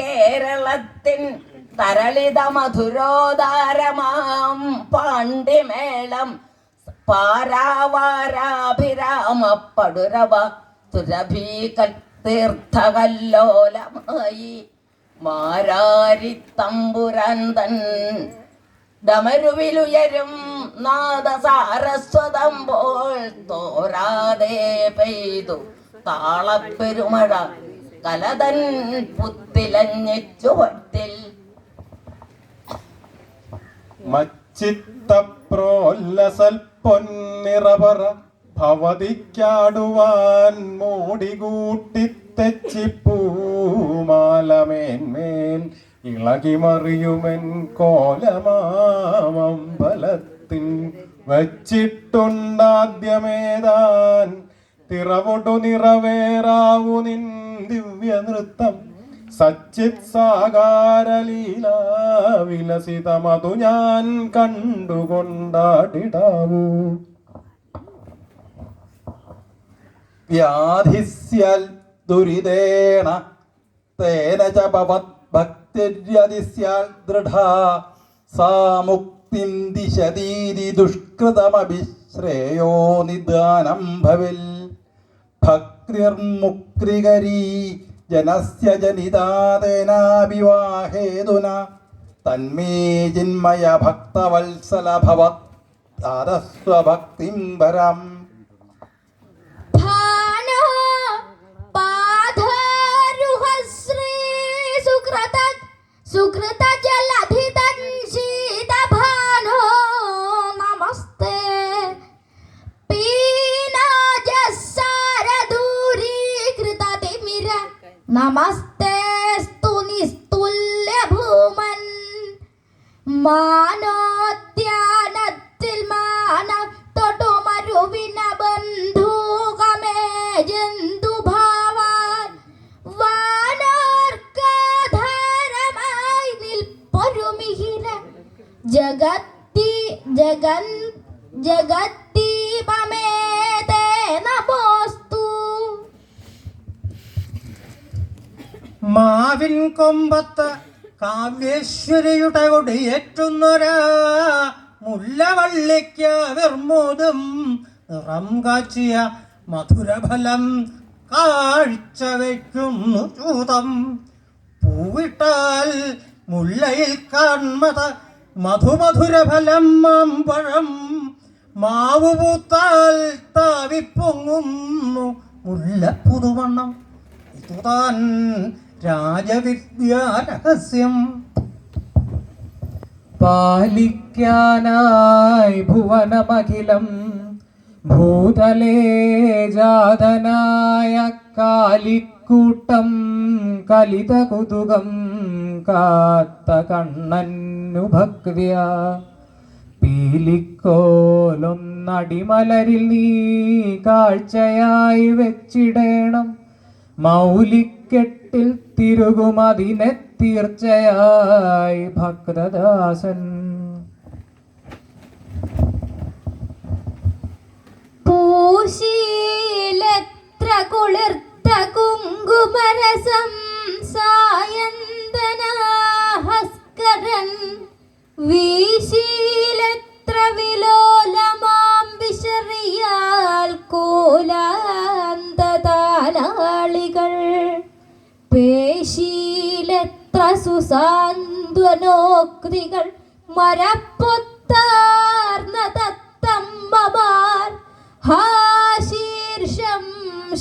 കേരളത്തിൻ തരളിത മധുരോദാരമാം പാണ്ഡിമേളം പാരാവാരാഭിരാമ തുരഭീ തീർത്ഥകല്ലോലമായി മാരാരി തമ്പുരാന്തൻ. ഡമരുവിലുയരും നാദസാരസ്വതം പോൽ തോരാതെ പെയ്തു താളപ്പെരുമഴ കലതൻ പുത്തിലഞ്ഞുവട്ടിൽ മച്ചിത്തപ്രോല്ലസൽ പൊന്നിറപറ ഭവതിക്കാടുവാൻ മൂടികൂട്ടിത്തെച്ചിപ്പൂമാലമേന്മേൽ ഇളകിമറിയുമെൻ കോലമാമമ്പലത്തിൻ വച്ചിട്ടുണ്ടാദ്യമേതാൻ തിറവൊടു നിറവേറാവു നിൻ ദിവ്യ നൃത്തം സച്ചിത് സാകാരലീല വിലസിതമതു ഞാൻ കണ്ടുകൊണ്ടാടിടാവൂ. വ്യാധിസ്യൽ ദുരിതേണ തേന ച ഭക്തിര്യതിസ്യാൽ ദൃഢ സാ മുക്തിം ദുഷ്കൃതമഭിശ്രേയോ നിദാനം ഭവിൽ ഭക്തിർമുക്തികരീ ജനസ്യ ജനിതാതേനാവിവാഹേതുന തന്മേ ചിന്മയ ഭക്തവത്സല ഭവത് ആദസ്വഭക്തിം വരം ഭാനോ പാധാരുഹശ്രീ സുകൃത നമസ്തേ സ്തുനിസ്തുല്യഭൂമൻ മാനോദ്യാനത്തിൽ മാന തൊടുമരുവിന ബന്ധൂകമേ ജന്തുഭാവാൻ വാനോർക്കാധാരമായി നിൽപ്പൊരുമിഹിര ജഗത്തി ജഗൻ ജഗത്തീപമേ തേ നമോസ്തു മാവിൻ കൊമ്പത്ത് കാവ്യേശ്വരിയുടെ കൊടിയേറ്റുന്നൊരാ മുല്ലവള്ളിക്ക് വിർമുതും നിറം കാച്ചിയ മധുരഫലം കാഴ്ച വയ്ക്കുന്നു ചൂതം പൂവിട്ടാൽ മുല്ലയിൽ കാൺമത മധുമധുരഫലം മാമ്പഴം. മാവു പൂത്താൽ താവിപ്പൊങ്ങുന്നു മുല്ല പുതുവണ്ണം ഇതുതാൻ രാജവിദ്യാരഹസ്യം. പാലിക്കാനായി ഭുവനമഖിലം. ഭൂതലേ ജാതനായ കാലിക്കൂട്ടം. കലിത കുതുകം കാത്ത കണ്ണന്നു ഭക്വ്യ പീലിക്കോലൊന്നടിമലരിൽ നീ കാഴ്ചയായി വെച്ചിടേണം. മൗലിക്കെട്ടിൽ തിരുകുമതിനെ തീർച്ചയായി ഭക്തദാസൻ. പൂശീലത്ര കുളിർത്ത കുങ്കുമരസം സായന്തനാഹസ്കരൻ വീശീലത്ര വിലോലമാം പേശീലെത്ര സുസാന്ത്വനോക്തികൾ മരപ്പൊത്താർന്ന തത്തമ്മമാർ ഹാ ശീർഷം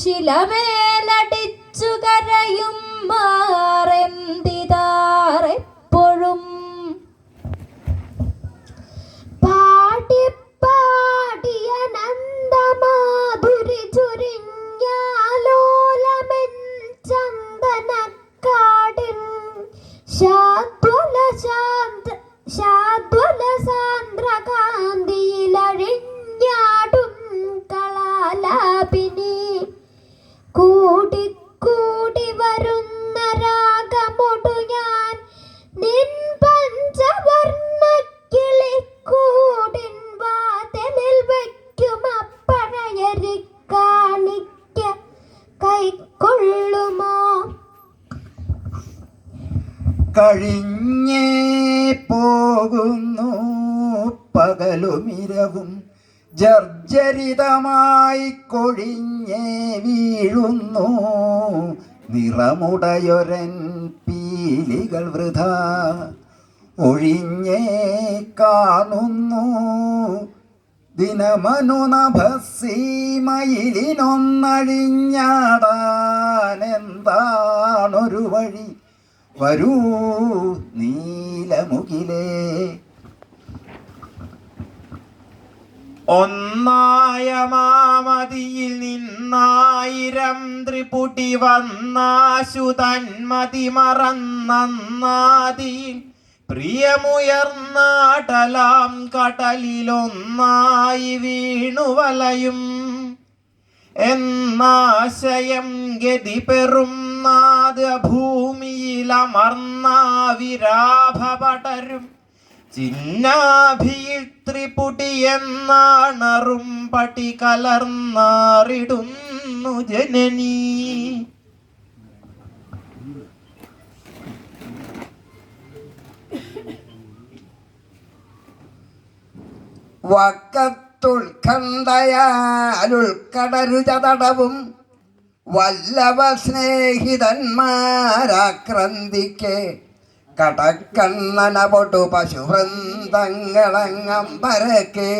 ശിലമേലടിച്ചു കരയും മാറെന്തിതാറെപ്പോഴും Shad Dula Shad Shad കഴിഞ്ഞേ പോകുന്നു. പകലുമിരവും ജർജരിതമായി കൊഴിഞ്ഞേ വീഴുന്നു. നിറമുടയൊരൻ പീലികൾ വൃഥ ഒഴിഞ്ഞേ കാണുന്നു. ദിനമനുനഭസീമയിലിനൊന്നഴിഞ്ഞാടാനെന്താണൊരു വഴി? വരൂ നീലമുകിലേ. ഒന്നായ മാമതിയിൽ നിന്നായിരം ത്രിപുടി വന്നാശു തന്മതി മറന്നാതി പ്രിയമുയർന്നാടലാം കടലിലൊന്നായി വീണുവലയും എന്നാശയം ഗതി പെറും നാദ ഭൂമിയിലമർന്നാവിരാഭപടരും ചിന്നാഭിയിൽ ത്രിപുടിയെന്നാണറും പടി കലർന്നാറിടുന്നു ജനനീ. വക്കത്തുൾക്കണ്ടയാലുൾക്കടരുചതടവും വല്ലഭ സ്നേഹിതന്മാരാക്രന്തിക്ക് കടക്കണ്ണന പൊട്ടു പശുവൃന്ദങ്ങളങ്ങമ്പരക്ക്.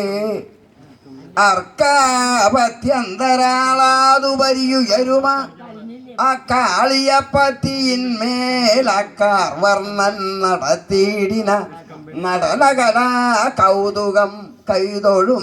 അർക്കാപത്യന്തരാളാതുപരിയുയരുമ. ആ കാളിയപ്പത്തിയിന്മേലക്കാർ വർണൻ നടത്തിയിടിന നടനകലാ കൗതുകം കൈതൊഴും